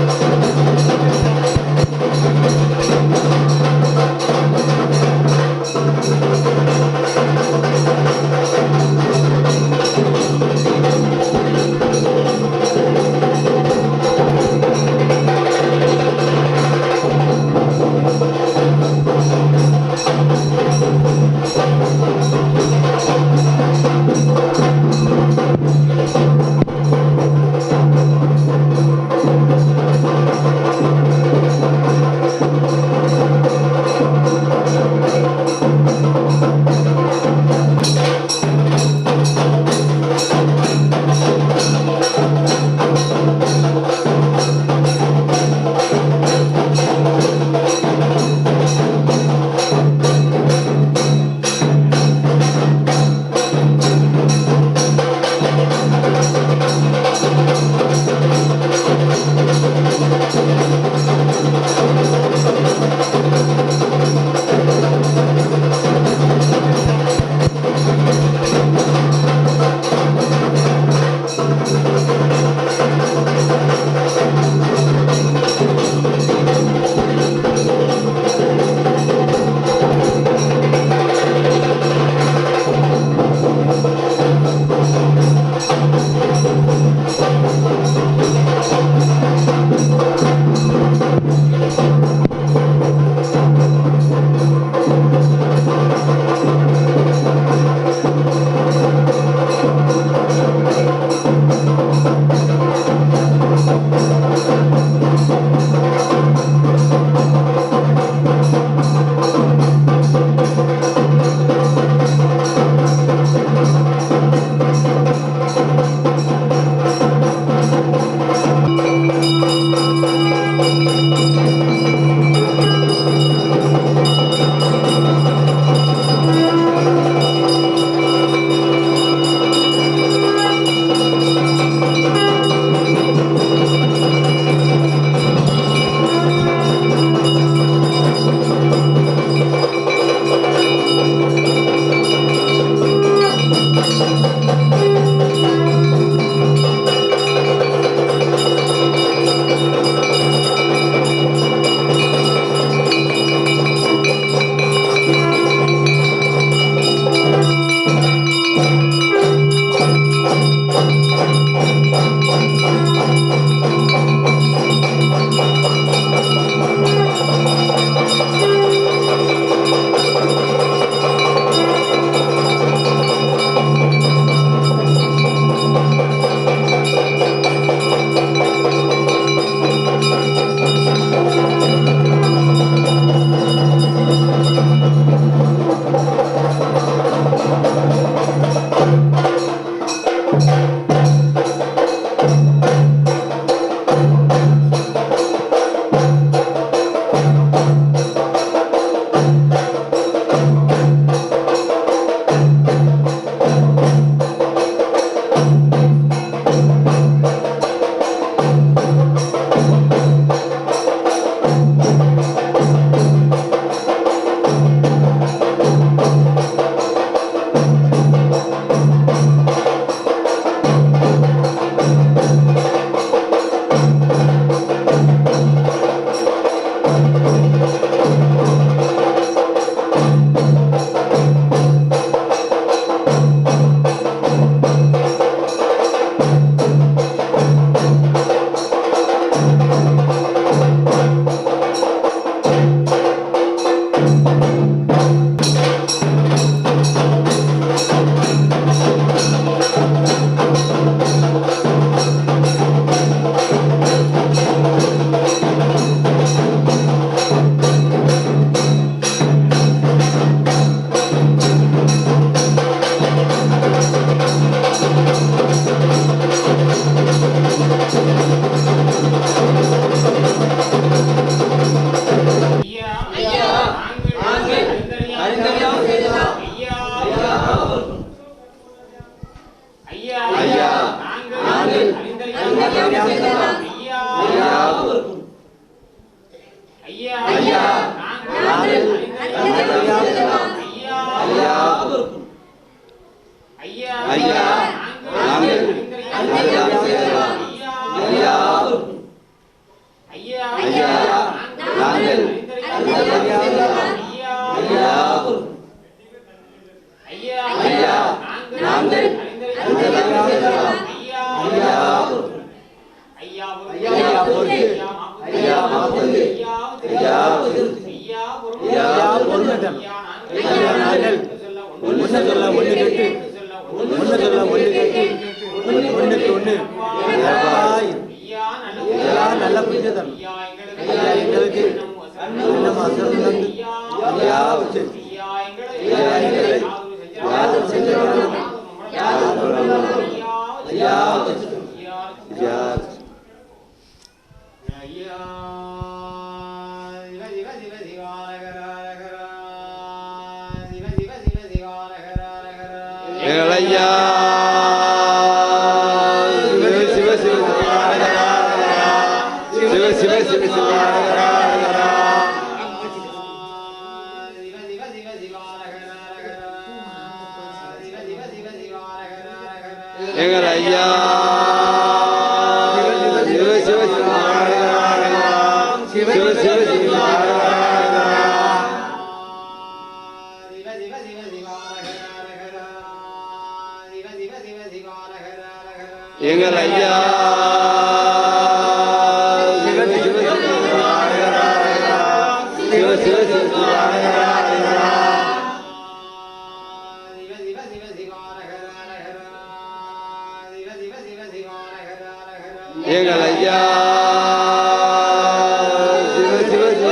ஐயா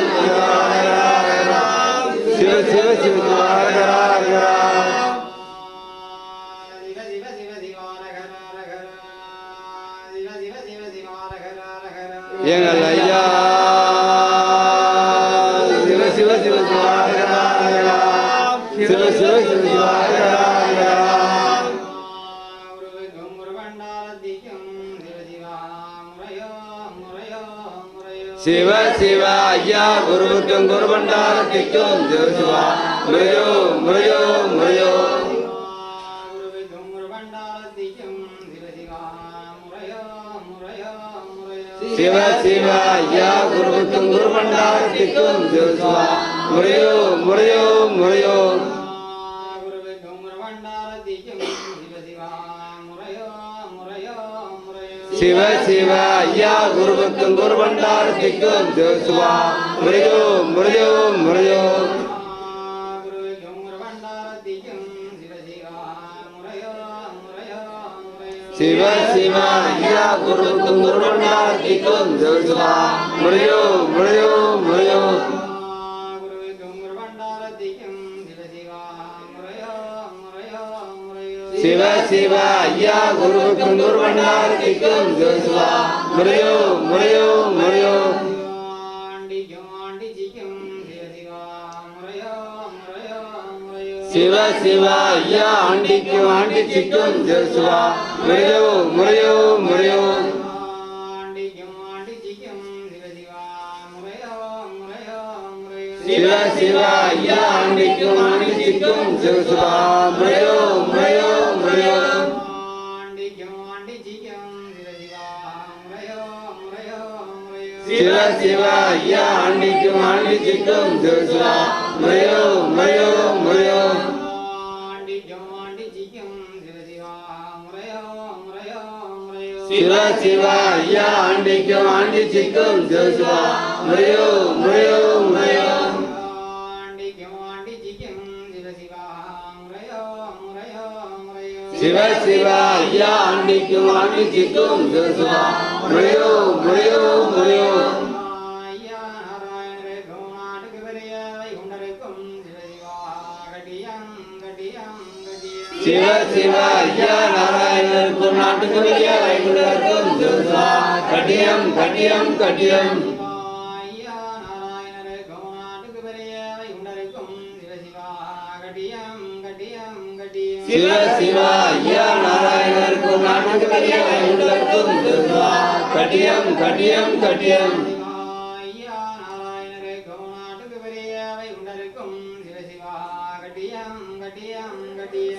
Yeah. ஐயா குருவுக்கும் குருபண்டாரத்திக்கும் ஜோசுவா முறையோ முறையோ முறையோ சிவ சிவ ஐயா குருவுக்கும் குருபண்டாரத்திக்கும் ஜோசுவா முறையோ முறையோ முறையோ குருவுக்கும் குருபண்டாரத்திக்கும் சிவ சிவா முறையோ முறையோ शिव शिव या गुरुवंतुं गुरुभंडार दिक्कुं जोसुवा मृजो मृजो मृजो शिव शिव या गुरुवंतुं गुरुभंडार दिक्कुं जोसुवा मृजो मृजो मृजो சிவ சிவ ஐயா குருவுக்கும் குரு பண்டாரத்திக்கும் சிவா. முறையோ முறையோ முறையோ. சிவ சிவ ஐயா ஆண்டிக்கும் ஆண்டி சிக்கும் சிவா. முறையோ முறையோ முறையோ. சிவ சிவ ஐயா ஆண்டிக்கும் ஆண்டி சிக்கும் சிவா. முறையோ முறையோ. சிவ சிவா ஐயா ஆண்டிக்கும் ஆண்டிச்சிக்கும் சிவசிவா மயோ மயோ மயோ சிவ சிவா ஐயா ஆண்டிக்கும் ஆண்டிச்சிக்கும் சிவசிவா மயோ மயோ மயோ சிவ சிவ ஐயா ஆண்டிக்கும் ஆண்டிச்சிக்கும் சிவ முறையோ முறையோ முறையோ. சிவ சிவ ஐயா நாராயணருக்கும் நாட்டுக்கு வெளியே வைகுண்டருக்கும் சிவசிவா கட்டியம் கட்டியம் கட்டியம். சிவ சிவ கட்டியம் கட்டியம் கட்டியம்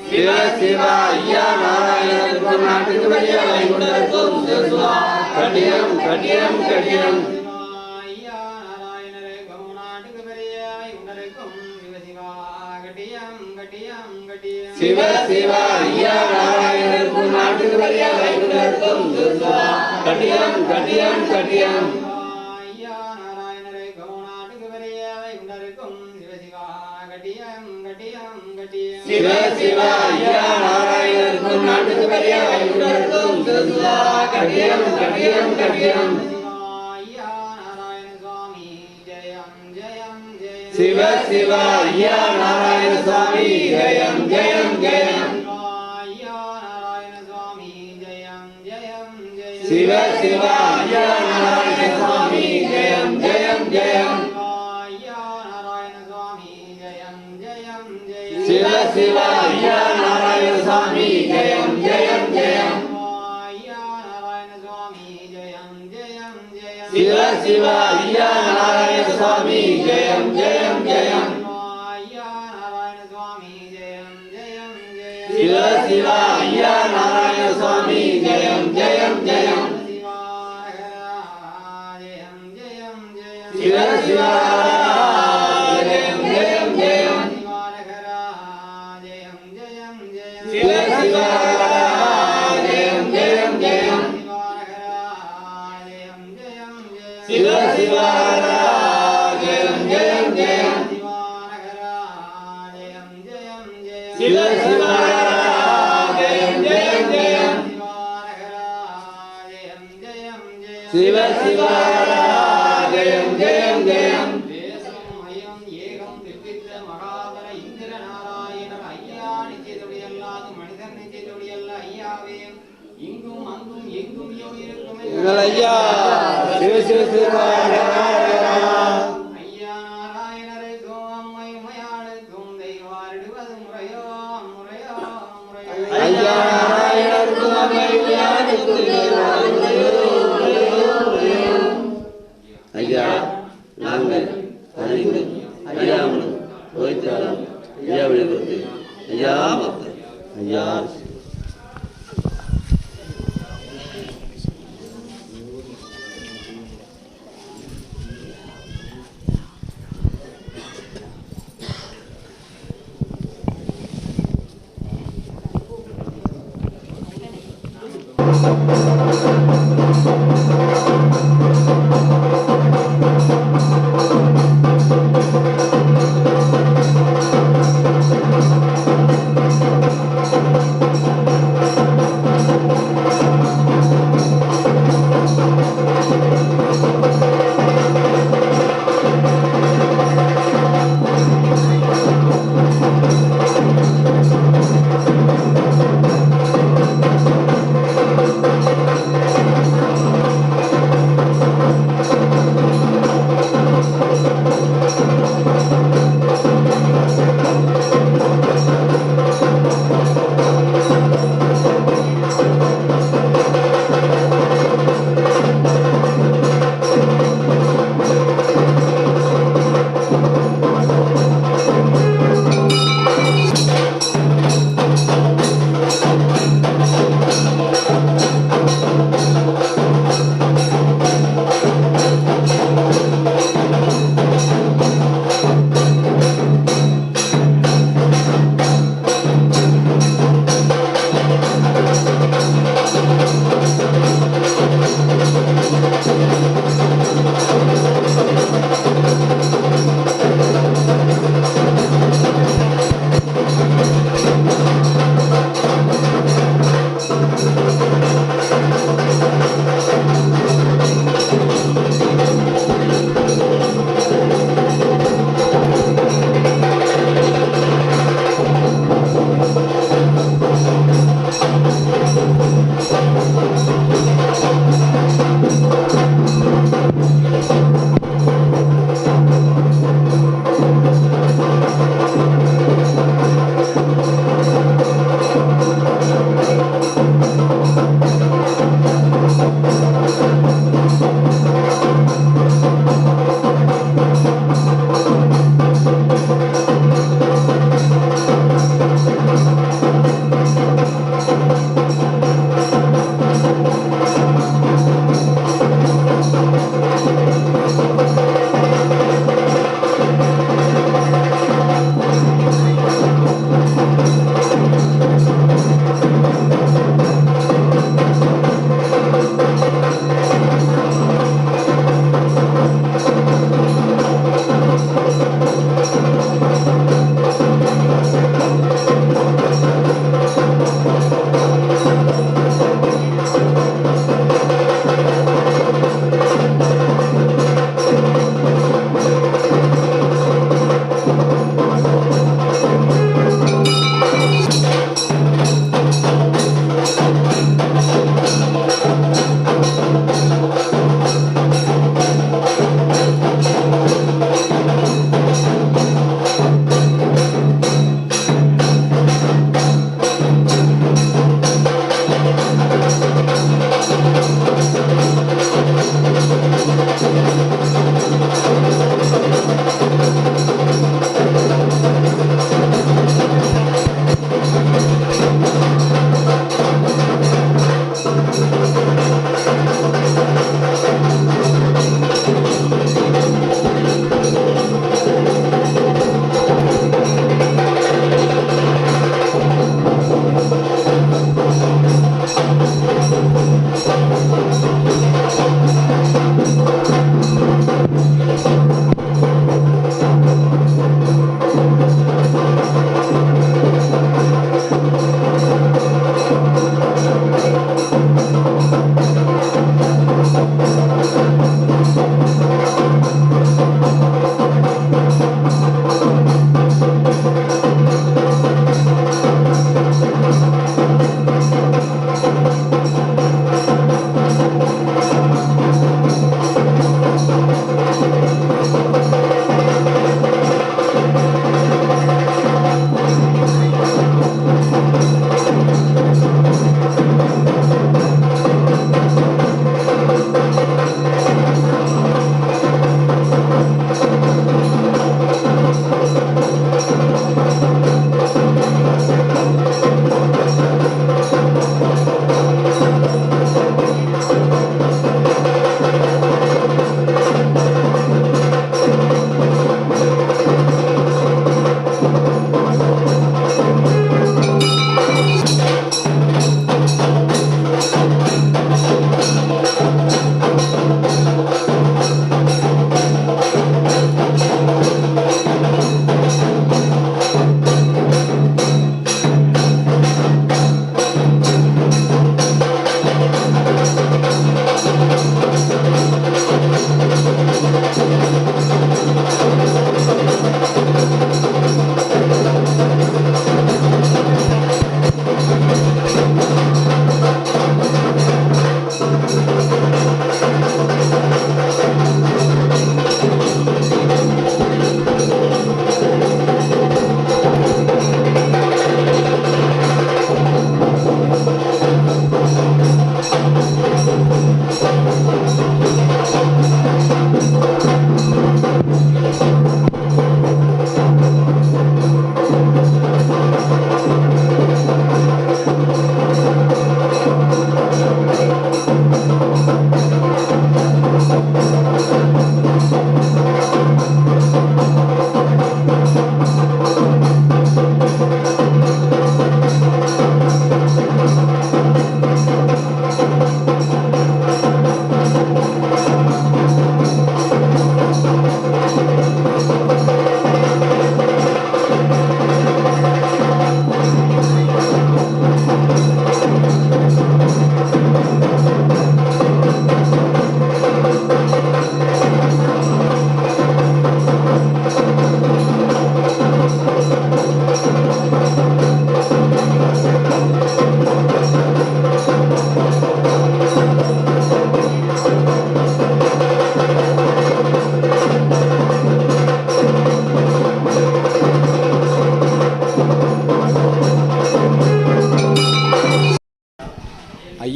சிவ சிவ ஐயா நாராயணருக்கும் நாட்டுக்கு வெளியே வைகுண்டருக்கும் சிவா கட்டியம் கட்டியம் கட்டியம் சிவ சிவ ஐயா கட்டியம் கட்டியம் கட்டியம் சிவ சிவ ஐயா நாராயணருக்கும் நாட்டுக்கு பெரிய வைகுண்டருக்கும் கட்டியம் கட்டியம் கட்டியம் சிவ சிவ ஐயா நாராயண சுவாமி ஜெயம் ஜெயம் ஜெயம். சிவ சிவ ஐயா நாராயண சுவாமி ஜெயம் ஜெயம் ஜெயம் ஐயா நாராயண சுவாமி ஜெயம் ஜெயம் ஜெயம் சிவ சிவ ஐயா நாராயண சுவாமி ஜெயம் ஜெயம் ஜெயம் ஐயா நாராயண சுவாமி ஜெயம் ஜெயம் ஜெயம் சிவ சிவ ஐயா நாராயண சுவாமி ஜெயம் ஜெயம் ஜெயம் ஐயா நாராயண சுவாமி ஜெயம் ஜெயம் ஜெயம் சிவ சிவ ஐயா நாராயண சுவாமி ஜெயம் ஜெயம் ஜெயம் ஐயா சிவ சிவ சிவ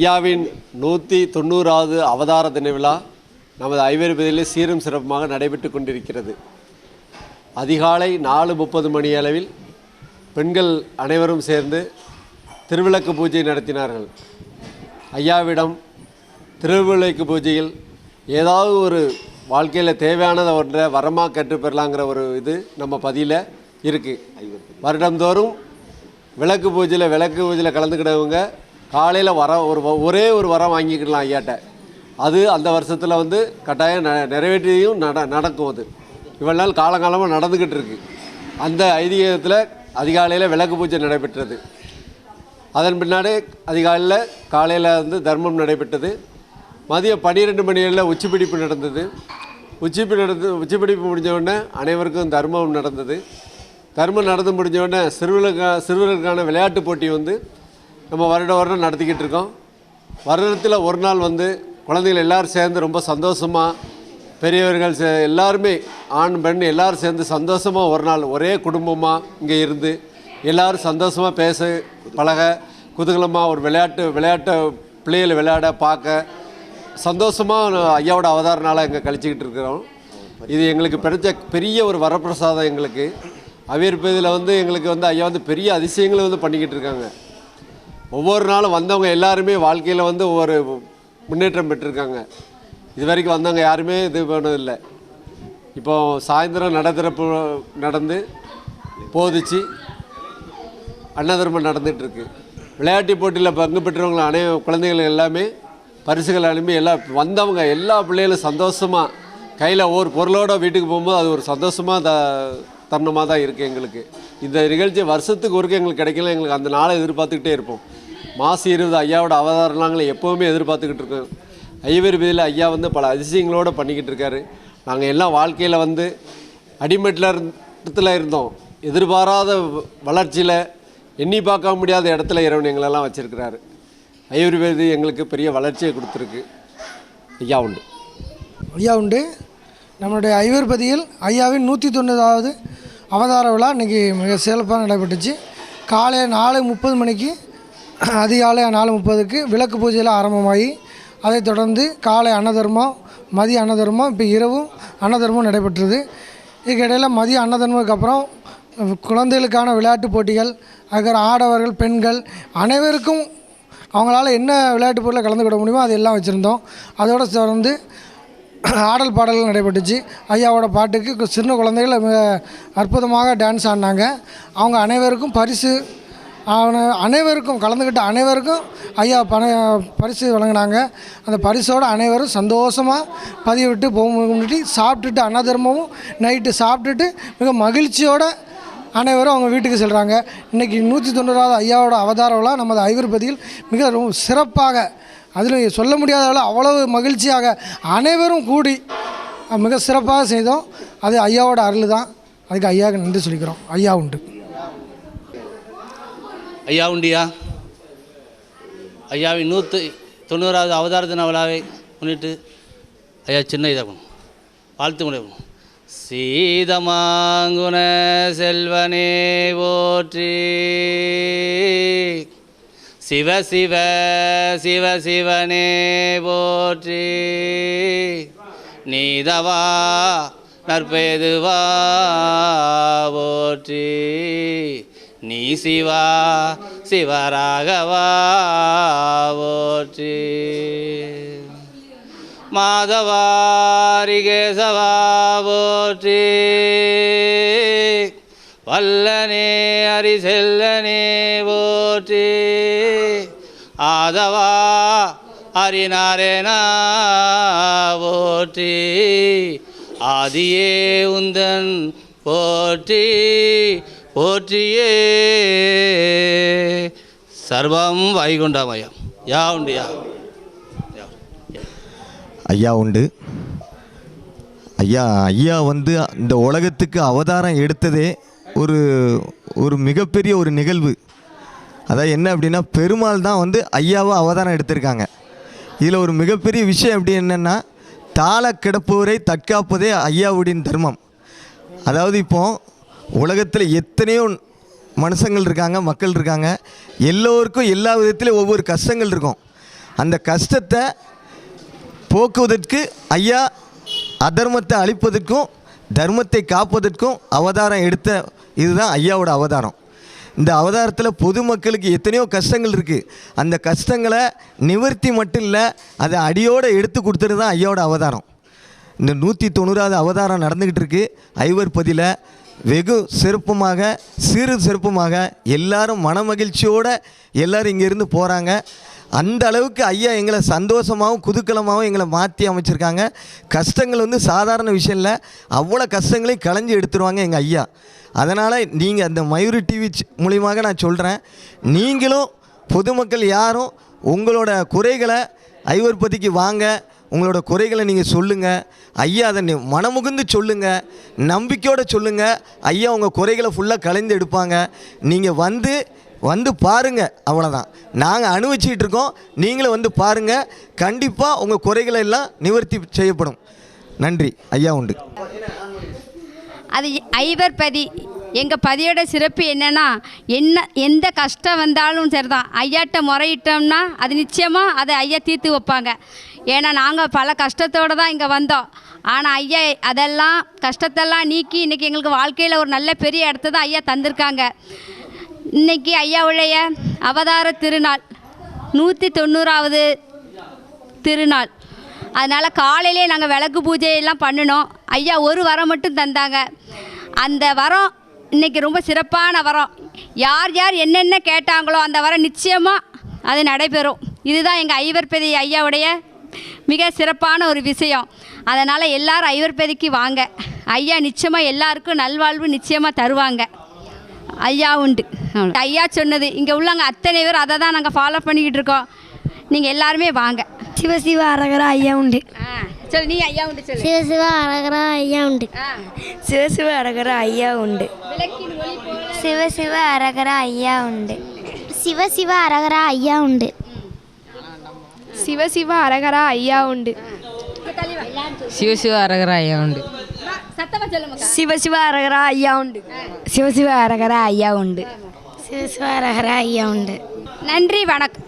ஐயாவின் நூற்றி தொண்ணூறாவது அவதார தின விழா நமது ஐவேறுபதியிலே சீரும் சிறப்புமாக நடைபெற்று கொண்டிருக்கிறது. அதிகாலை நாலு முப்பது மணி அளவில் பெண்கள் அனைவரும் சேர்ந்து திருவிளக்கு பூஜை நடத்தினார்கள். ஐயாவிடம் திருவிளக்கு பூஜையில் ஏதாவது ஒரு வாழ்க்கையில் தேவையானதை ஒன்றை வரமாக கற்றுப்பெறலாங்கிற ஒரு இது நம்ம பதியில் இருக்குது வருடந்தோறும் விளக்கு பூஜையில் விளக்கு பூஜையில் கலந்துக்கிட்டவங்க காலையில் வர ஒரு ஒரே ஒரு வரம் வாங்கிக்கலாம் ஐயாட்ட. அது அந்த வருஷத்தில் வந்து கட்டாயம் ந நிறைவேற்றியும் நட நடக்கும் அது. இவ்வளவு நாள் காலங்காலமாக நடந்துக்கிட்டு இருக்கு. அந்த ஐதீகத்தில் அதிகாலையில் விளக்கு பூஜை நடைபெற்றது. அதன் பின்னாடி அதிகாலையில் காலையில் வந்து தர்மம் நடைபெற்றது. மதியம் பன்னிரெண்டு மணியில் உச்சிப்பிடிப்பு நடந்தது. உச்சிப்பி நடந்து உச்சிப்பிடிப்பு முடிஞ்சவுடனே அனைவருக்கும் தர்மம் நடந்தது. தர்மம் நடந்து முடிஞ்ச உடனே சிறுவர்களுக்கான விளையாட்டு போட்டி வந்து நம்ம வருட வருடம் நடத்திக்கிட்டு இருக்கோம். வருடத்தில் ஒரு நாள் வந்து குழந்தைகள் எல்லோரும் சேர்ந்து ரொம்ப சந்தோஷமாக பெரியவர்கள் சே எல்லாருமே ஆண் பெண் எல்லாரும் சேர்ந்து சந்தோஷமாக ஒரு நாள் ஒரே குடும்பமாக இங்கே இருந்து எல்லோரும் சந்தோஷமாக பேச பழக குதூகலமாக ஒரு விளையாட்டு விளையாட்டை பிள்ளைகளை விளையாட பார்க்க சந்தோஷமாக ஐயாவோட அவதார நாளாக இங்கே கழிச்சிக்கிட்டு இருக்கிறோம். இது எங்களுக்கு கிடைச்ச பெரிய ஒரு வரப்பிரசாதம் எங்களுக்கு. அவியற்பதில் வந்து எங்களுக்கு வந்து ஐயா வந்து பெரிய அதிசயங்களை வந்து பண்ணிக்கிட்டு இருக்காங்க. ஒவ்வொரு நாளும் வந்தவங்க எல்லாருமே வாழ்க்கையில் வந்து ஒவ்வொரு முன்னேற்றம் பெற்றிருக்காங்க. இது வரைக்கும் வந்தவங்க யாருமே இது பண்ணதில்லை. இப்போ சாயந்தரம் நடத்திறப்பு நடந்து போதிச்சு அன்னதர்மம் நடந்துகிட்ருக்கு விளையாட்டு போட்டியில் பங்கு பெற்றவங்க அனை குழந்தைகள் எல்லாமே பரிசுகள் அனுப்பி எல்லாம் வந்தவங்க எல்லா பிள்ளைகளும் சந்தோஷமாக கையில் ஒவ்வொரு பொருளோட வீட்டுக்கு போகும்போது அது ஒரு சந்தோஷமாக த தருணமாக தான் இருக்குது எங்களுக்கு. இந்த நிகழ்ச்சி வருஷத்துக்கு ஒருக்க எங்களுக்கு கிடைக்கல. எங்களுக்கு அந்த நாளை எதிர்பார்த்துக்கிட்டே இருப்போம். மாசி இருபது ஐயாவோட அவதாரங்களை எப்போவுமே எதிர்பார்த்துக்கிட்டு இருக்கோம். ஐவர் வீதியில் ஐயா வந்து பல அதிசயங்களோடு பண்ணிக்கிட்டு இருக்காரு. நாங்கள் எல்லாம் வாழ்க்கையில் வந்து அடிமட்டில் இடத்துல இருந்தோம். எதிர்பாராத வளர்ச்சியில் எண்ணி பார்க்க முடியாத இடத்துல இறைவன் எங்களெல்லாம் வச்சுருக்கிறாரு. ஐயுர்வேதி எங்களுக்கு பெரிய வளர்ச்சியை கொடுத்துருக்கு. ஐயா உண்டு. ஐயா உண்டு. நம்மளுடைய ஐவர்பதியில் ஐயாவின் நூற்றி தொண்ணூறாவது அவதார விழா இன்றைக்கி மிக சிறப்பாக நடைபெற்றுச்சு. காலை நாலு முப்பது மணிக்கு அதிகாலை நாலு முப்பதுக்கு விளக்கு பூஜையில் ஆரம்பமாகி அதைத் தொடர்ந்து காலை அன்னதர்மம் மதிய அன்னதர்மம் இப்போ இரவும் அன்னதர்மம் நடைபெற்றது. இதுக்கிடையில் மதிய அன்னதர்மத்துக்கு அப்புறம் குழந்தைகளுக்கான விளையாட்டு போட்டிகள் அதுக்கப்புறம் ஆடவர்கள் பெண்கள் அனைவருக்கும் அவங்களால என்ன விளையாட்டு பொருளில் கலந்துக்கிட முடியுமோ அது எல்லாம் வச்சுருந்தோம். அதோடு தொடர்ந்து ஆடல் பாடல்கள் நடைபெற்றுச்சு. ஐயாவோட பாட்டுக்கு சின்ன குழந்தைகள் மிக அற்புதமாக டான்ஸ் ஆடினாங்க. அவங்க அனைவருக்கும் பரிசு அவனை அனைவருக்கும் கலந்துக்கிட்ட அனைவருக்கும் ஐயா பண பரிசு வழங்கினாங்க. அந்த பரிசோடு அனைவரும் சந்தோஷமாக பதிவிட்டு போக முன்னாடி சாப்பிட்டுட்டு அன்னதர்மமும் நைட்டு சாப்பிட்டுட்டு மிக மகிழ்ச்சியோடு அனைவரும் அவங்க வீட்டுக்கு செல்கிறாங்க இன்றைக்கி நூற்றி தொண்ணூறாவது ஐயாவோட அவதார விழா நமது ஐவர்பதியில் மிக ரொம்ப சிறப்பாக அதில் சொல்ல முடியாத அளவு அவ்வளவு மகிழ்ச்சியாக அனைவரும் கூடி மிக சிறப்பாக செய்தோம். அது ஐயாவோட அருள் தான். அதுக்கு ஐயாவுக்கு நன்றி சொல்லிக்கிறோம். ஐயா உண்டு. ஐயா உண்டியா? ஐயாவின் நூற்று தொண்ணூறாவது அவதார தின விழாவை முன்னிட்டு ஐயா சின்ன இதாகும் வாழ்த்து முடியும் சீதமாங்குன செல்வனே போற்றி. சிவ சிவ சிவ சிவனே போற்றி. நீதவா நற்பெதுவா போற்றி. நீ சிவா சிவராகவா போற்றி. மாதவாரிகேசவா போற்றி. வல்லனே அரிசெல்லனே போற்றி. ஆதவா அரிநாரேனா போற்றி. ஆதியே உந்தன் போற்றி. போற்றியே. சர்வம் வைகுண்டமயம் யா உண்டு யா. ஐயா உண்டு. ஐயா ஐயா வந்து இந்த உலகத்துக்கு அவதாரம் எடுத்ததே ஒரு ஒரு மிகப்பெரிய ஒரு நிகழ்வு. அதான் என்ன அப்படின்னா பெருமாள் தான் வந்து ஐயாவை அவதாரம் எடுத்திருக்காங்க. இதில் ஒரு மிகப்பெரிய விஷயம் எப்படி என்னென்னா தாள கிடப்பவரை தற்காப்பதே ஐயாவுடைய தர்மம். அதாவது இப்போது உலகத்தில் எத்தனையோ மனுஷங்கள் இருக்காங்க மக்கள் இருக்காங்க. எல்லோருக்கும் எல்லா விதத்துலையும் ஒவ்வொரு கஷ்டங்கள் இருக்கும். அந்த கஷ்டத்தை போக்குவதற்கு ஐயா அதர்மத்தை அழிப்பதற்கும் தர்மத்தை காப்பதற்கும் அவதாரம் எடுத்த இதுதான் ஐயாவோட அவதாரம். இந்த அவதாரத்தில் பொதுமக்களுக்கு எத்தனையோ கஷ்டங்கள் இருக்குது அந்த கஷ்டங்களை நிவர்த்தி மட்டும் இல்லை அதை அடியோடு எடுத்து கொடுத்துட்டு தான் ஐயாவோட அவதாரம். இந்த நூற்றி தொண்ணூறாவது அவதாரம் நடந்துக்கிட்டு இருக்குது ஐவர் பதியில் வெகு சிறப்புமாக சிறு சிறப்புமாக எல்லாரும் மனமகிழ்ச்சியோடு எல்லாரும் இங்கேருந்து போகிறாங்க அந்த அளவுக்கு ஐயா எங்களை சந்தோஷமாகவும் குதூக்கலமாகவும் எங்களை மாற்றி அமைச்சிருக்காங்க. கஷ்டங்கள் வந்து சாதாரண விஷயம் இல்லை. அவ்வளோ கஷ்டங்களையும் களைஞ்சி எடுத்துருவாங்க எங்கள் ஐயா. அதனால் நீங்கள் அந்த மயூரி டிவி மூலியமாக நான் சொல்கிறேன் நீங்களும் பொதுமக்கள் யாரும் உங்களோட குறைகளை ஐவர்பதிக்கு வாங்க. உங்களோட குறைகளை நீங்கள் சொல்லுங்கள் ஐயா அதை மனமுகுந்து சொல்லுங்கள் நம்பிக்கையோடு சொல்லுங்கள் ஐயா உங்கள் குறைகளை ஃபுல்லாக கலைந்து எடுப்பாங்க. நீங்கள் வந்து வந்து பாருங்கள் அவ்வளோதான் நாங்கள் அனுபவிச்சுக்கிட்டு இருக்கோம். நீங்களும் வந்து பாருங்கள் கண்டிப்பாக உங்கள் குறைகளை எல்லாம் நிவர்த்தி செய்யப்படும். நன்றி. ஐயா உண்டு. அது ஐவர் பதி எங்கள் பதியோட சிறப்பு என்னென்னா என்ன எந்த கஷ்டம் வந்தாலும் சரிதான். ஐயாட்ட முறையிட்டோம்னா அது நிச்சயமாக அதை ஐயா தீர்த்து வைப்பாங்க. ஏன்னா நாங்கள் பல கஷ்டத்தோடு தான் இங்கே வந்தோம். ஆனால் ஐயா அதெல்லாம் கஷ்டத்தெல்லாம் நீக்கி இன்றைக்கி எங்களுக்கு வாழ்க்கையில் ஒரு நல்ல பெரிய இடத்த தான் ஐயா தந்திருக்காங்க. இன்னைக்கு ஐயாவுடைய அவதார திருநாள் நூற்றி தொண்ணூறாவது திருநாள். அதனால் காலையிலே நாங்கள் விளக்கு பூஜையெல்லாம் பண்ணினோம். ஐயா ஒரு வரம் மட்டும் தந்தாங்க. அந்த வரம் இன்றைக்கி ரொம்ப சிறப்பான வரம். யார் யார் என்னென்ன கேட்டாங்களோ அந்த வரம் நிச்சயமாக அது நடைபெறும். இதுதான் எங்கள் ஐவர்பதி ஐயாவுடைய மிக சிறப்பான ஒரு விஷயம். அதனால் எல்லாரும் ஐவர்பதிக்கு வாங்க. ஐயா நிச்சயமாக எல்லாருக்கும் நல்வாழ்வு நிச்சயமாக தருவாங்க. ஐயா உண்டு. ஐயா சொன்னது இங்கே உள்ளவங்க அத்தனை பேர் அதை தான் நாங்கள் ஃபாலோ பண்ணிக்கிட்டு இருக்கோம். நீங்கள் எல்லாருமே வாங்க. சிவசிவ அரகரா ஐயா உண்டு. சொல்லு நீ ஐயா உண்டு சொல்லு. சிவசிவ அரகரா ஐயா உண்டு. சிவசிவ அரகரா ஐயா உண்டு. சிவசிவ அரகரா ஐயா உண்டு. சிவசிவ அரகரா ஐயா உண்டு. சிவசிவ அரகரா ஐயா உண்டு. சிவசிவ அரகரா ஐயா உண்டு. சிவசிவ அரகரா ஐயா உண்டு. சிவசிவ அரகரா ஐயா உண்டு. சிவசிவ அரகரா ஐயா உண்டு. நன்றி வணக்கம்.